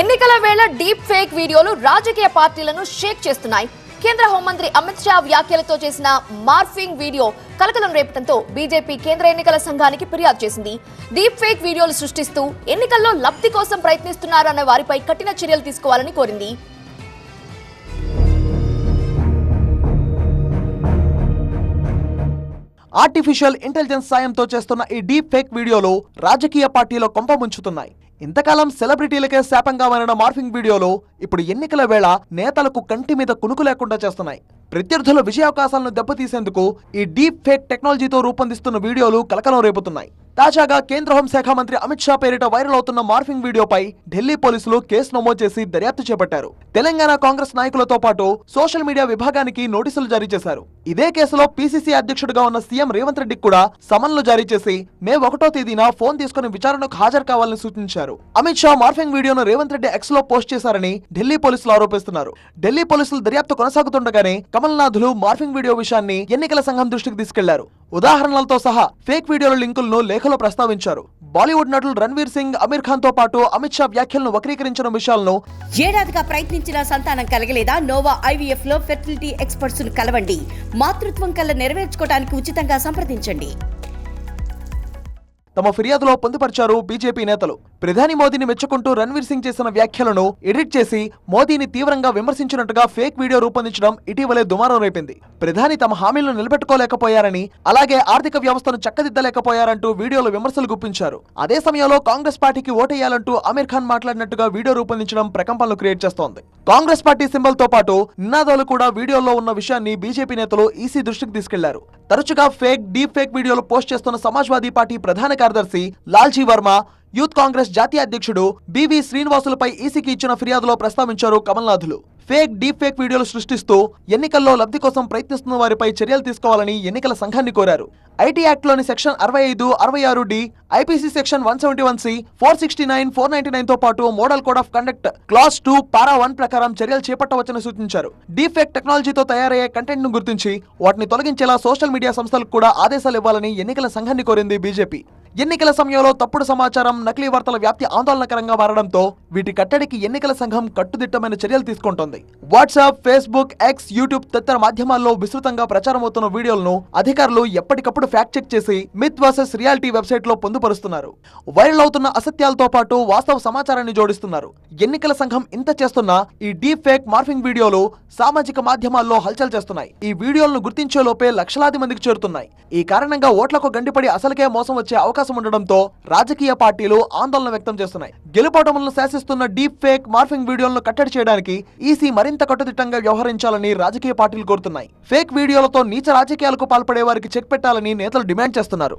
ఎన్నికల వేళ deep fake వీడియోలు రాజకీయ పార్టీలను షేక్ చేస్తున్నాయి. కేంద్ర హోంమంత్రి అమిత్ షా వ్యాఖ్యలతో చేసిన మార్ఫింగ్ వీడియో కలకలం రేపడంతో బీజేపీ కేంద్ర ఎన్నికల సంఘానికి ఫిర్యాదు చేసింది. డీప్ ఫేక్ వీడియోలు సృష్టిస్తూ ఎన్నికల్లో లబ్ధి కోసం ప్రయత్నిస్తున్నారన్న వారిపై కఠిన చర్యలు తీసుకోవాలని కోరింది. ఆర్టిఫిషియల్ ఇంటెలిజెన్స్ సాయంతో చేస్తున్న ఈ డీప్ ఫేక్ వీడియోలు రాజకీయ పార్టీలో కొంప ముంచుతున్నాయి. ఇంతకాలం సెలబ్రిటీలకే శాపంగా మారిన మార్ఫింగ్ వీడియోలు ఇప్పుడు ఎన్నికల వేళ నేతలకు కంటి మీద కునుకు లేకుండా చేస్తున్నాయి. ప్రత్యర్థుల విజయావకాశాలను దెబ్బతీసేందుకు ఈ డీప్ ఫేక్ టెక్నాలజీతో రూపొందిస్తున్న వీడియోలు కలకలం రేపుతున్నాయి. తాజాగా కేంద్ర హోంశాఖ మంత్రి అమిత్ షా పేరిట వైరల్ అవుతున్న మార్ఫింగ్ వీడియోపై ఢిల్లీ పోలీసులు కేసు నమోదు చేసి దర్యాప్తు చేపట్టారు. తెలంగాణ కాంగ్రెస్ నాయకులతో పాటు సోషల్ మీడియా విభాగానికి నోటీసులు జారీ చేశారు. ఇదే కేసులో పీసీసీ అధ్యక్షుడిగా ఉన్న సీఎం రేవంత్ రెడ్డికి కూడా సమన్లు జారీ చేసి మే ఒకటో తేదీన ఫోన్ తీసుకుని విచారణకు హాజరు కావాలని సూచించారు. అమిత్ షా మార్ఫింగ్ వీడియోను రేవంత్ రెడ్డి ఎక్స్లో పోస్ట్ చేశారని ఢిల్లీ పోలీసులు ఆరోపిస్తున్నారు. ఢిల్లీ పోలీసులు దర్యాప్తు కొనసాగుతుండగానే కమల్నాథులు మార్ఫింగ్ వీడియో విషయాన్ని ఎన్నికల సంఘం దృష్టికి తీసుకెళ్ళారు. ఉదాహరణలతో సహా ఫేక్ వీడియోల లింకులను లేఖలో ప్రస్తావించారు. బాలీవుడ్ నటులు రణ్వీర్ సింగ్ అమీర్ ఖాన్తో పాటు అమిత్ షా వ్యాఖ్యలను వక్రీకరించిన విషయాలను ఏడాదిగా ప్రయత్నించిన సంతానం కలగలేదా? నోవా ఐవీఎఫ్లో ఫెర్టిలిటీ ఎక్స్పర్ట్స్ను కలవండి. మాతృత్వం కల్లా నెరవేర్చుకోవడానికి ఉచితంగా సంప్రదించండి. తమ ఫిర్యాదులో పొందుపరిచారు బీజేపీ నేతలు. ప్రధాని మోదీని మెచ్చుకుంటూ రణ్వీర్ సింగ్ చేసిన వ్యాఖ్యలను ఎడిట్ చేసి మోదీని తీవ్రంగా విమర్శించినట్టుగా ఫేక్ వీడియో రూపొందించడం ఇటీవలే దుమారం రేపింది. ప్రధాని తమ హామీలను నిలబెట్టుకోలేకపోయారని అలాగే ఆర్థిక వ్యవస్థను చక్కదిద్దలేకపోయారంటూ వీడియోలో విమర్శలు గుప్పించారు. అదే సమయంలో కాంగ్రెస్ పార్టీకి ఓటేయాలంటూ అమీర్ ఖాన్ మాట్లాడినట్టుగా వీడియో రూపొందించడం ప్రకంపనలు క్రియేట్ చేస్తోంది. కాంగ్రెస్ పార్టీ సింబల్తో పాటు నినాదాలు కూడా వీడియోలో ఉన్న విషయాన్ని బీజేపీ నేతలు ఈసీ దృష్టికి తీసుకెళ్ళారు. తరచుగా ఫేక్ డీప్ ఫేక్ వీడియోలు పోస్ట్ చేస్తున్న సమాజ్వాదీ పార్టీ ప్రధాన కార్యదర్శి లాల్జీ వర్మ యూత్ కాంగ్రెస్ జాతీయ అధ్యక్షుడు బివి శ్రీనివాసులపై ఈసీకి ఇచ్చిన ఫిర్యాదులో ప్రస్తావించారు కమల్నాథులు. ఫేక్ డీప్ ఫేక్ వీడియోలు సృష్టిస్తూ ఎన్నికల్లో లబ్ధి కోసం ప్రయత్నిస్తున్న వారిపై చర్యలు తీసుకోవాలని ఎన్నికల సంఘాన్ని కోరారు. ఐటీ యాక్ట్లోని సెక్షన్ అరవై ఐదు అరవై ఆరు D IPC section one seventy one C four sixty nine four ninety నైన్తో పాటు model code of conduct clause two para one ప్రకారం చర్యలు చేపట్టవచ్చని సూచించారు. డీఫేక్ టెక్నాలజీతో తయారయ్యే కంటెంట్ను గుర్తించి వాటిని తొలగించేలా సోషల్ మీడియా సంస్థలకు కూడా ఆదేశాలు ఇవ్వాలని ఎన్నికల సంఘాన్ని కోరింది బీజేపీ ఎన్నికల సమయంలో తప్పుడు సమాచారం నకిలీ వార్తల వ్యాప్తి ఆందోళనకరంగా మారడంతో వీటి కట్టడికి ఎన్నికల సంఘం కట్టుదిట్టమైన చర్యలు తీసుకుంటోంది. వాట్సాప్ ఫేస్బుక్ ఎక్స్ యూట్యూబ్ తదితర మాధ్యమాల్లో విస్తృతంగా ప్రచారమవుతున్న వీడియోలను అధికారులు ఎప్పటికప్పుడు ఫ్యాక్ట్ చెక్ చేసి మిత్ వర్సెస్ రియాలిటీ వెబ్సైట్లో పొందుపరుస్తున్నారు. వైరల్ అవుతున్న అసత్యాలతో పాటు వాస్తవ సమాచారాన్ని జోడిస్తున్నారు. ఎన్నికల సంఘం ఇంత చేస్తున్న ఈ డీప్ ఫేక్ మార్ఫింగ్ వీడియోలు సామాజిక మాధ్యమాల్లో హల్చల్ చేస్తున్నాయి. ఈ వీడియోలను గుర్తించే లోపే లక్షలాది మందికి చేరుతున్నాయి. ఈ కారణంగా ఓట్లకు గండిపడి అసలుకే మోసం వచ్చే అవకాశం అవకాశం ఉండడంతో రాజకీయ పార్టీలు ఆందోళన వ్యక్తం చేస్తున్నాయి. గెలుపోటములను శాసిస్తున్న డీప్ ఫేక్ మార్ఫింగ్ వీడియోలను కట్టడి చేయడానికి ఈసీ మరింత కట్టుదిట్టంగా వ్యవహరించాలని రాజకీయ పార్టీలు కోరుతున్నాయి. ఫేక్ వీడియోలతో నీచ రాజకీయాలకు పాల్పడే వారికి చెక్ పెట్టాలని నేతలు డిమాండ్ చేస్తున్నారు.